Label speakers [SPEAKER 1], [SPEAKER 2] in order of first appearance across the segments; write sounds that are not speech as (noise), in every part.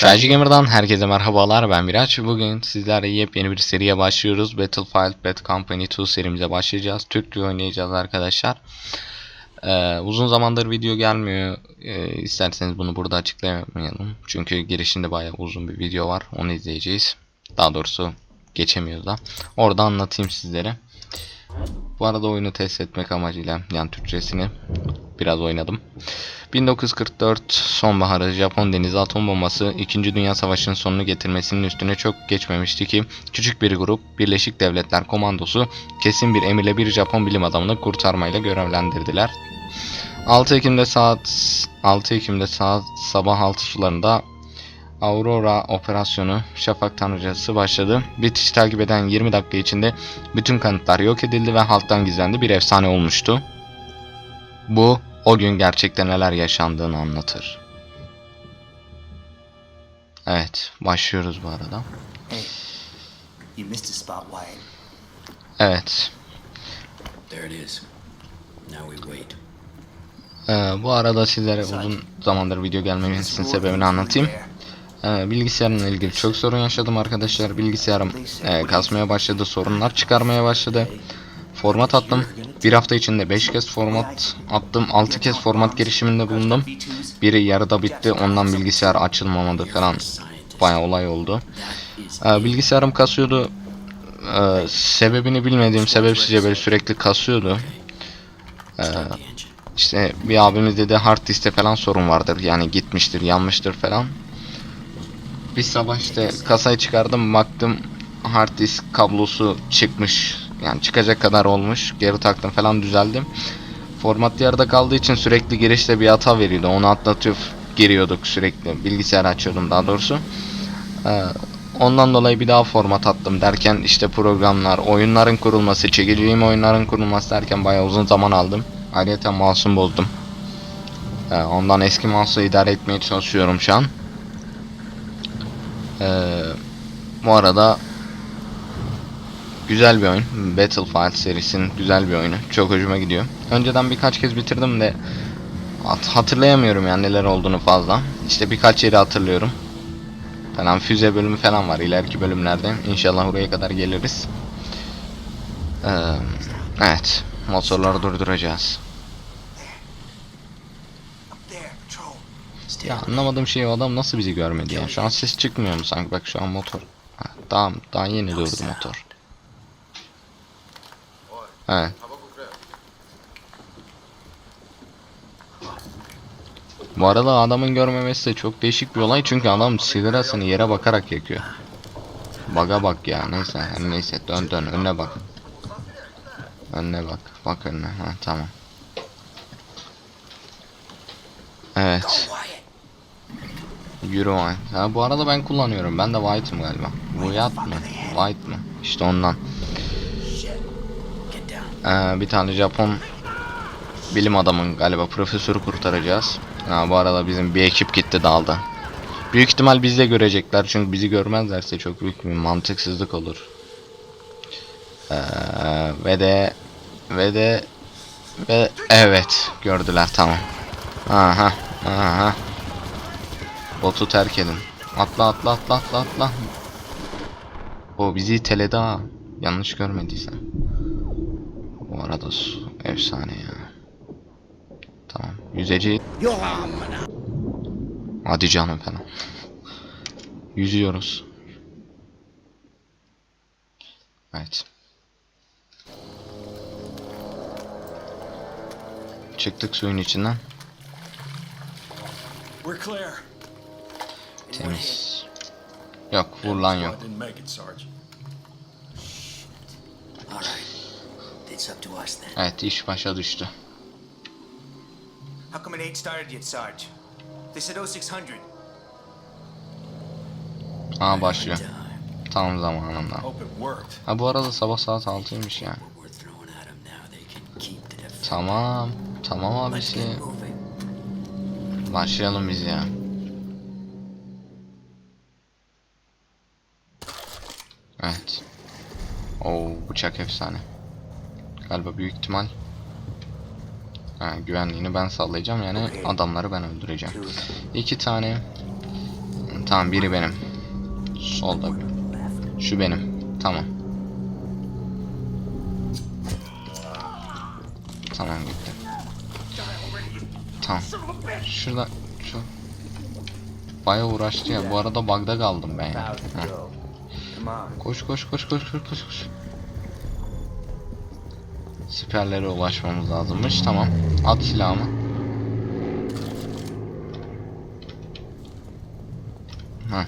[SPEAKER 1] Tragic Gamer'dan herkese merhabalar ben Miraç. Bugün sizlerle yepyeni bir seriye başlıyoruz. Battlefield Bad Company 2 serimize başlayacağız. Türkçe oynayacağız arkadaşlar. Ee, uzun zamandır video gelmiyor. Ee, isterseniz bunu burada açıklayamayalım. Çünkü girişinde bayağı uzun bir video var. Onu izleyeceğiz. Daha doğrusu geçemiyoruz da. Orada anlatayım sizlere. Bu arada oyunu test etmek amacıyla yani Türkçesini biraz oynadım. 1944 sonbaharı Japon denizi atom bombası 2. Dünya Savaşı'nın sonunu getirmesinin üstüne çok geçmemişti ki küçük bir grup Birleşik Devletler Komandosu kesin bir emirle bir Japon bilim adamını kurtarmayla görevlendirdiler. 6 Ekim'de saat 6 Ekim'de saat sabah 6 sularında Aurora operasyonu Şafak Tanrıcası başladı. Bitiş takip eden 20 dakika içinde bütün kanıtlar yok edildi ve halktan gizlendi bir efsane olmuştu. Bu o gün gerçekten neler yaşandığını anlatır. Evet, başlıyoruz bu arada.
[SPEAKER 2] Hey, you missed a spot, Wyatt.
[SPEAKER 1] Evet,
[SPEAKER 3] There it is. Now we wait.
[SPEAKER 1] ee, bu arada sizlere uzun zamandır video gelmemesinin sebebini anlatayım. Ee, bilgisayarımla ilgili çok sorun yaşadım arkadaşlar. Bilgisayarım ee, kasmaya başladı, sorunlar çıkarmaya başladı. Format attım. Bir hafta içinde 5 kez format attım. 6 kez format girişiminde bulundum. Biri yarıda bitti. Ondan bilgisayar açılmamadı falan. Bayağı olay oldu. Ee, bilgisayarım kasıyordu. Ee, sebebini bilmediğim sebepsizce böyle sürekli kasıyordu.
[SPEAKER 3] Engine.
[SPEAKER 1] işte bir abimiz dedi hard diskte falan sorun vardır. Yani gitmiştir, yanmıştır falan. Bir sabah işte kasayı çıkardım baktım hard disk kablosu çıkmış. Yani çıkacak kadar olmuş. Geri taktım falan düzeldim. Format yarıda kaldığı için sürekli girişte bir hata veriyordu. Onu atlatıp giriyorduk sürekli. Bilgisayar açıyordum daha doğrusu. Ee, ondan dolayı bir daha format attım derken işte programlar, oyunların kurulması, çekeceğim oyunların kurulması derken bayağı uzun zaman aldım. Ayrıca mouse'umu bozdum. Ee, ondan eski mouse'la idare etmeye çalışıyorum şu an. Ee, bu arada güzel bir oyun. Battlefield serisinin güzel bir oyunu. Çok hoşuma gidiyor. Önceden birkaç kez bitirdim de hat- hatırlayamıyorum yani neler olduğunu fazla. İşte birkaç yeri hatırlıyorum. Falan füze bölümü falan var ileriki bölümlerde. İnşallah oraya kadar geliriz. Ee, evet. Motorları durduracağız.
[SPEAKER 2] Up there, patrol.
[SPEAKER 3] Stay
[SPEAKER 1] Ya anlamadığım şey o adam nasıl bizi görmedi ya. Şu an ses çıkmıyor mu sanki? Bak şu an motor. Ha, daha, daha yeni durdu motor. Evet. Bu arada adamın görmemesi de çok değişik bir olay çünkü adam sigarasını yere bakarak yakıyor. Baga bak ya neyse her neyse dön dön önüne bak. Önüne bak bak önüne ha tamam. Evet. White. Ha bu arada ben kullanıyorum. Ben de White'ım galiba. White mı? White mı? İşte ondan. Ee, bir tane Japon bilim adamın galiba profesörü kurtaracağız. Ha, bu arada bizim bir ekip gitti daldı. Büyük ihtimal bizi de görecekler çünkü bizi görmezlerse çok büyük bir mantıksızlık olur. Ee, ve de ve de ve evet gördüler tamam. Aha aha. Botu terk edin. Atla atla atla atla atla. O bizi teledi ha. Yanlış görmediysen. Bu arada su efsane ya. Tamam. Yüzeci. Hadi canım falan. Yüzüyoruz. Evet. Çıktık suyun içinden.
[SPEAKER 4] We're clear.
[SPEAKER 1] Temiz. Yok yok.
[SPEAKER 3] To us then.
[SPEAKER 1] Evet iş başa düştü.
[SPEAKER 2] How come it ain't started yet, Sarge? They said 0600.
[SPEAKER 1] Aa başlıyor. Tam zamanında. Ha bu arada sabah saat 6'ymış yani.
[SPEAKER 3] What we're throwing at them now, they can keep the defense.
[SPEAKER 1] Tamam. Tamam abisi. Başlayalım biz ya. Evet. Oo bıçak efsane. Galiba büyük ihtimal. Ha, güvenliğini ben sağlayacağım yani adamları ben öldüreceğim. İki tane Tamam biri benim. Solda bir. Şu benim. Tamam. Tamam gitti. Tamam. Şurada şu Baya uğraştı ya. Bu arada bug'da kaldım ben ya.
[SPEAKER 2] On.
[SPEAKER 1] Koş koş koş koş koş koş koş. Siperlere ulaşmamız lazımmış. Tamam. At silahımı. Heh.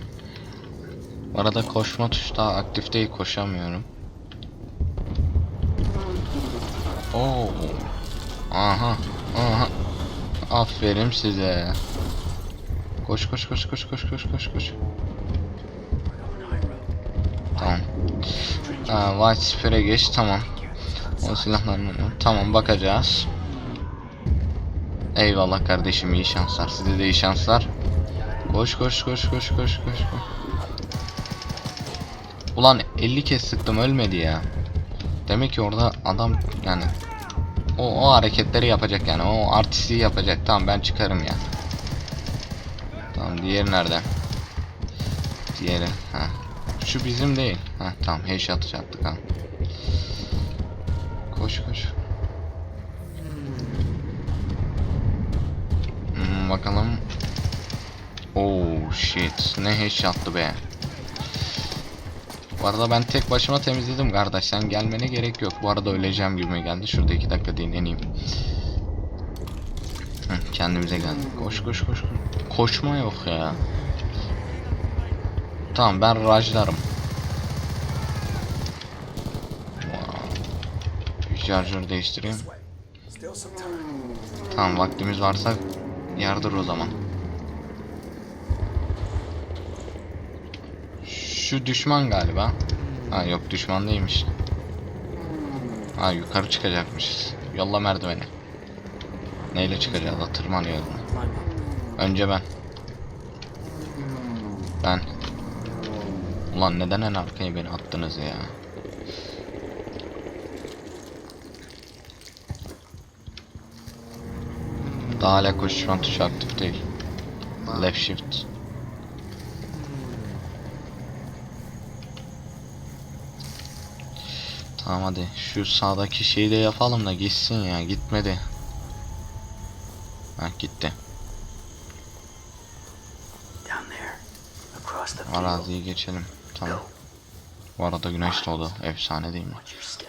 [SPEAKER 1] Bu arada koşma tuşu daha aktif değil. Koşamıyorum. Oo. Aha. Aha. Aferin size. Koş koş koş koş koş koş koş koş. White Spear'e geç tamam. O silahlarını tamam bakacağız. Eyvallah kardeşim iyi şanslar. Size de iyi şanslar. Koş koş koş koş koş koş. Ulan 50 kez sıktım ölmedi ya. Demek ki orada adam yani o, o hareketleri yapacak yani o artistliği yapacak. Tamam ben çıkarım ya. Tamam diğeri nerede? Diğeri. Ha. Şu bizim değil. Ha tamam headshot attık ha. Koş koş. Hmm, bakalım. Oh shit. Ne headshot'tı be. Bu arada ben tek başıma temizledim kardeş. Sen gelmene gerek yok. Bu arada öleceğim gibi geldi. Şurada iki dakika dinleneyim. Hı, kendimize geldik. Koş koş. koş. Koşma yok ya. Tamam ben rajlarım. Şarjörü değiştireyim. Tamam vaktimiz varsa yardır o zaman. Şu düşman galiba. Ha yok düşman değilmiş. Ha yukarı çıkacakmışız. Yolla merdiveni. Neyle çıkacağız? da Tırmanıyoruz. Önce ben. Ben. Ulan neden en arkaya beni attınız ya? Daha hala koşuşma tuşu aktif değil. Left shift. Tamam hadi şu sağdaki şeyi de yapalım da gitsin ya gitmedi. Ha gitti. Araziyi geçelim. Tamam. Bu arada güneş doğdu. Efsane değil mi?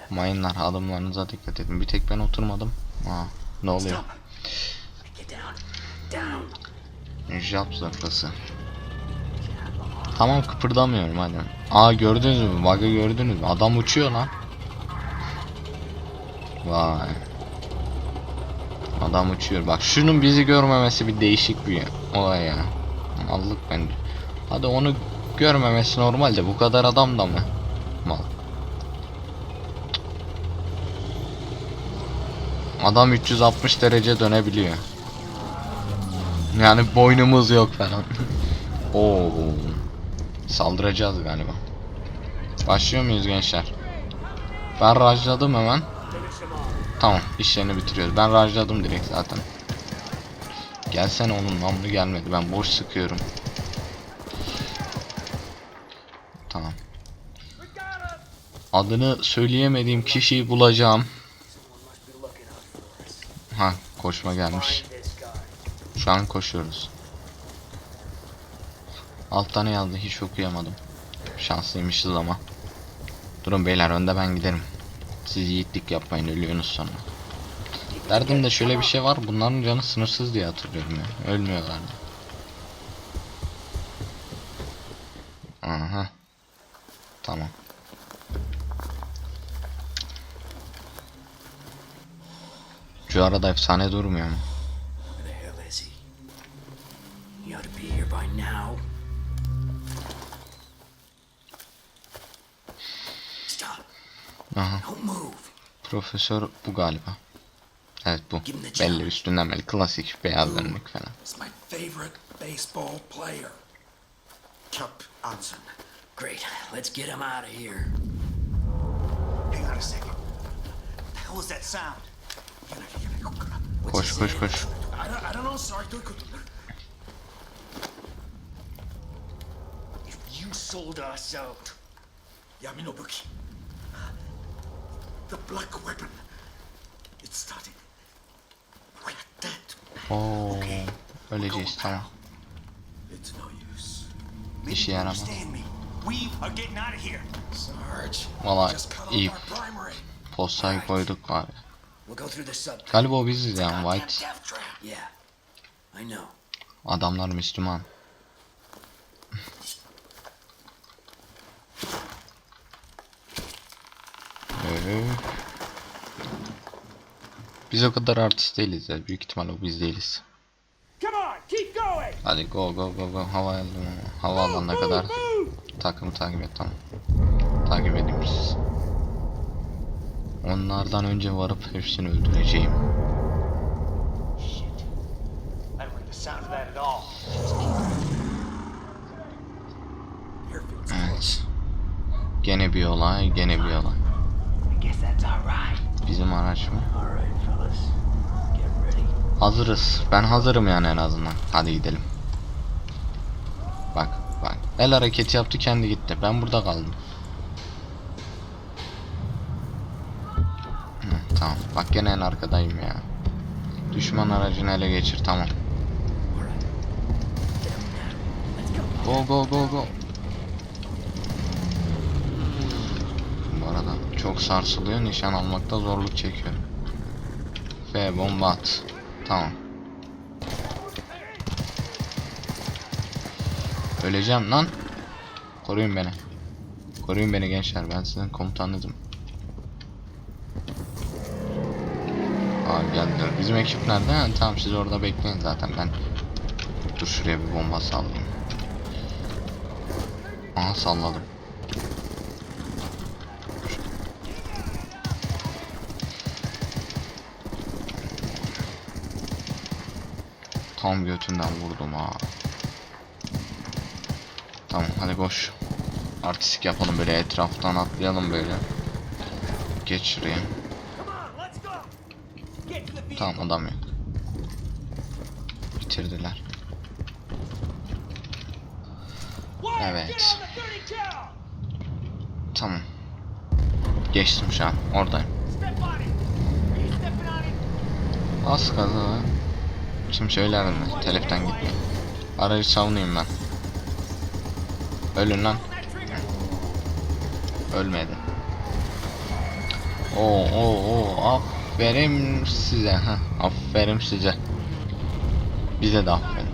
[SPEAKER 1] Mayınlar adımlarınıza dikkat edin. Bir tek ben oturmadım. Aa, ne oluyor? Jab zırhlısı. Tamam kıpırdamıyorum hadi. Aa gördünüz mü? Bug'ı gördünüz mü? Adam uçuyor lan. Vay. Adam uçuyor. Bak şunun bizi görmemesi bir değişik bir olay ya. Allık bence. Hadi onu görmemesi normal de bu kadar adam da mı? Mal. Adam 360 derece dönebiliyor. Yani boynumuz yok falan. (laughs) Oo. Saldıracağız galiba. Başlıyor muyuz gençler? Ben rajladım hemen. Tamam işlerini bitiriyoruz. Ben rajladım direkt zaten. Gelsene onun namlu gelmedi. Ben boş sıkıyorum. Tamam. Adını söyleyemediğim kişiyi bulacağım. Ha koşma gelmiş. Şu an koşuyoruz. Alt ne yazdı hiç okuyamadım. Şanslıymışız ama. Durun beyler önde ben giderim. Siz yiğitlik yapmayın ölüyorsunuz sonra. Derdim de şöyle bir şey var bunların canı sınırsız diye hatırlıyorum ya. Ölmüyorlardı. Aha. Tamam. Şu arada efsane durmuyor mu? Aha. Profesör bu galiba. Evet bu. Belli üstünden belli. Klasik beyaz önlük falan.
[SPEAKER 2] Chuck Anson.
[SPEAKER 3] Great. Let's get him out of here.
[SPEAKER 2] Hang on a second. Hell was that sound?
[SPEAKER 1] Koş koş koş.
[SPEAKER 4] I don't, I don't know, Sarge. Look,
[SPEAKER 2] You sold us out.
[SPEAKER 4] Yaminobuki. The black weapon. It started. We're dead.
[SPEAKER 1] Oo, öleceğiz tamam.
[SPEAKER 4] It's no use.
[SPEAKER 1] İşe yaramaz.
[SPEAKER 2] understand me. We are getting out of here.
[SPEAKER 4] Sarge.
[SPEAKER 1] Valla iyi. Postayı koyduk var.
[SPEAKER 3] We'll go through the sub.
[SPEAKER 1] Galiba o biziz yani White.
[SPEAKER 4] death trap.
[SPEAKER 3] Yeah, I know.
[SPEAKER 1] Adamlar Müslüman. Ee, Biz o kadar artist değiliz ya. Büyük ihtimal o biz değiliz.
[SPEAKER 5] Come on, keep going.
[SPEAKER 1] Hadi go go go go hava havaalanına kadar takımı takip et tamam. Takip ediyoruz. Onlardan önce varıp hepsini öldüreceğim. Evet. Gene bir olay, gene bir olay. Bizim araç mı? Hazırız. Ben hazırım yani en azından. Hadi gidelim. Bak bak. El hareketi yaptı kendi gitti. Ben burada kaldım. Hı, tamam. Bak gene en arkadayım ya. Düşman aracını ele geçir tamam. Go go go go. Bu arada çok sarsılıyor. Nişan almakta zorluk çekiyorum. Ve bomba at. Tamam. Öleceğim lan. Koruyun beni. Koruyun beni gençler. Ben sizin komutanınızım. Aa geldiler. Bizim ekip nerede? Ha, tamam siz orada bekleyin zaten ben. Dur şuraya bir bomba sallayayım. Aha salladım. Tam götünden vurdum ha. Tamam hadi koş. Artistik yapalım böyle etraftan atlayalım böyle. Geç şuraya.
[SPEAKER 5] Come on, let's go. Get to the vehicle.
[SPEAKER 1] Tamam adam yok. Bitirdiler. Evet.
[SPEAKER 5] Get on the 30 cal.
[SPEAKER 1] Tamam. Geçtim şu an. Oradayım. Az kaza. Kim söyler mi? Teleften gitti. Aracı savunayım ben. Ölün lan. Ölmedi. Oo oo oo aferin size ha aferin size. Bize de aferin.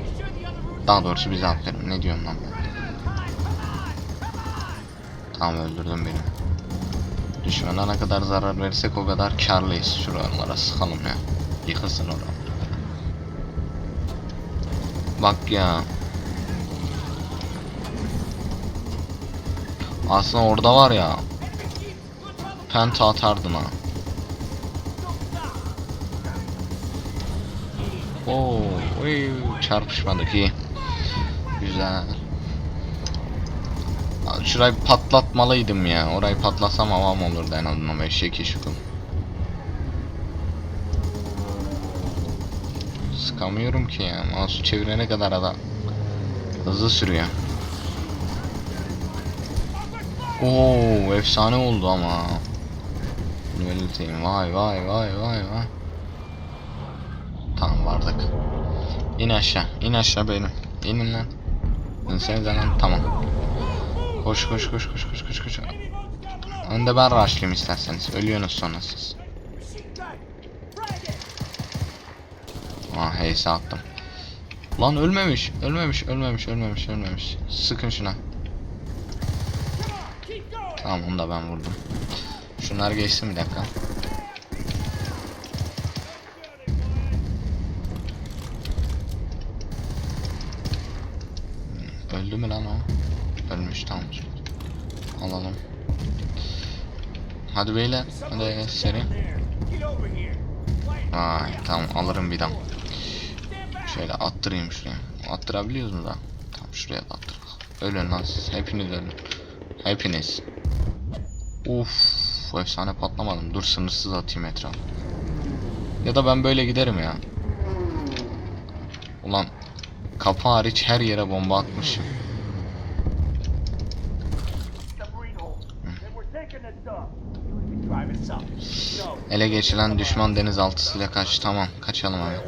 [SPEAKER 1] Daha doğrusu bize aferin. Ne diyorum lan ben? Tamam öldürdün beni. Düşmana ne kadar zarar verirsek o kadar karlıyız. Şuralara sıkalım ya. Yıkılsın orada. Bak ya. Aslında orada var ya. Penta atardın ha. Oo, oy, çarpışmadık iyi. Güzel. Şurayı patlatmalıydım ya. Orayı patlasam havam olurdu en azından böyle şekil şukul. Sıkamıyorum ki ya. Mouse çevirene kadar adam hızlı sürüyor. Oo, efsane oldu ama. Belirteyim. Vay vay vay vay vay. Vardık. İn aşağı. in aşağı benim. İnin lan. İnsenize lan. Tamam. Koş koş koş koş koş koş koş. Önde ben rushlayayım isterseniz. Ölüyorsunuz sonra siz. Aa heyse attım. Lan ölmemiş. Ölmemiş. Ölmemiş. Ölmemiş. Ölmemiş. Sıkın şuna. Tamam onu da ben vurdum. Şunlar geçsin bir dakika. Öldü mü lan o? Ölmüş tamam. Alalım. Hadi beyler. Hadi seri. Ay tamam alırım bir dam. Şöyle attırayım şuraya. Attırabiliyoruz mu da? Tamam şuraya da attır. Ölün lan siz. Hepiniz ölün. Hepiniz. Uf, efsane patlamadım. Dur sınırsız atayım etraf. Ya da ben böyle giderim ya. Ulan Kafa hariç her yere bomba atmışım. Ele geçilen düşman denizaltısıyla kaç. Tamam kaçalım hemen.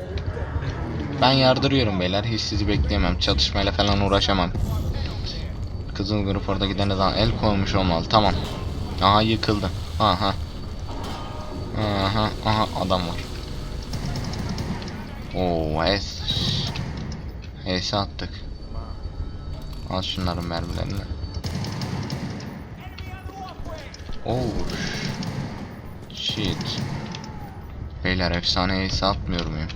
[SPEAKER 1] Ben yardırıyorum beyler. Hiç sizi bekleyemem. Çatışmayla falan uğraşamam. Kızıl grup oradaki denizden el koymuş olmalı. Tamam. Aha yıkıldı. Aha. Aha aha adam var. Oo es Es attık. Al şunların mermilerini. Oo. Shit. Beyler efsane ace atmıyor muyum?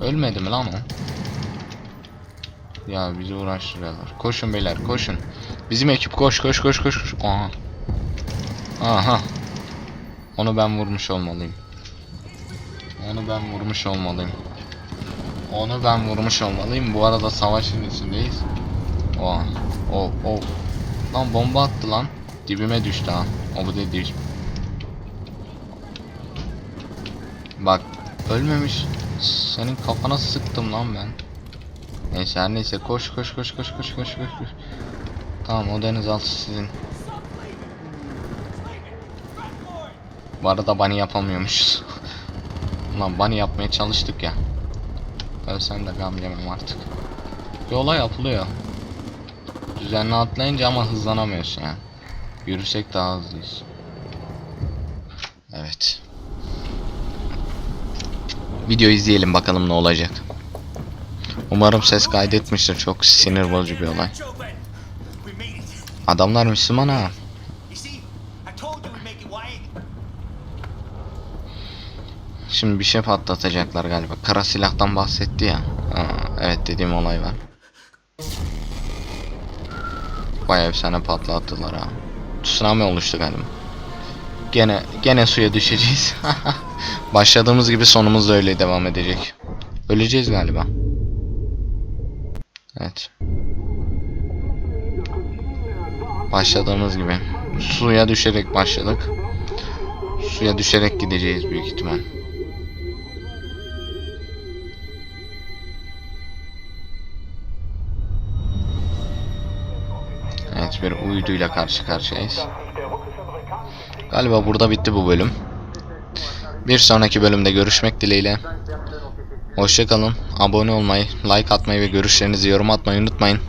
[SPEAKER 1] Ölmedi mi lan o? Ya bizi uğraştırıyorlar. Koşun beyler koşun. Bizim ekip koş koş koş koş. koş. Aha. Aha. Onu ben vurmuş olmalıyım. Onu ben vurmuş olmalıyım. Onu ben vurmuş olmalıyım. Bu arada savaşın içindeyiz. Oha. Oh oh. Lan bomba attı lan. Dibime düştü ha. O bu dedi. Bak ölmemiş. Senin kafana sıktım lan ben. Neyse her neyse koş koş koş koş koş koş koş koş. Tamam o denizaltı sizin. Bu arada bunny yapamıyormuşuz. (laughs) Lan bunny yapmaya çalıştık ya. Ölsem de gam yemem artık. Yola yapılıyor. Düzenli atlayınca ama hızlanamıyorsun yani. Yürüsek daha hızlıyız. Evet. Video izleyelim bakalım ne olacak. Umarım ses kaydetmiştir. Çok sinir bozucu bir olay. Adamlar Müslüman ha.
[SPEAKER 2] You see? I told you we'd make it, Wyatt.
[SPEAKER 1] Şimdi bir şey patlatacaklar galiba. Kara silahtan bahsetti ya. Ha, evet dediğim olay var. Bayağı efsane patlattılar ha. Tsunami oluştu galiba. Gene gene suya düşeceğiz. (laughs) Başladığımız gibi sonumuz da öyle devam edecek. Öleceğiz galiba. Evet. Başladığımız gibi. Suya düşerek başladık. Suya düşerek gideceğiz büyük ihtimal. Bir uyduyla karşı karşıyayız. Galiba burada bitti bu bölüm. Bir sonraki bölümde görüşmek dileğiyle. Hoşçakalın. Abone olmayı, like atmayı ve görüşlerinizi yorum atmayı unutmayın.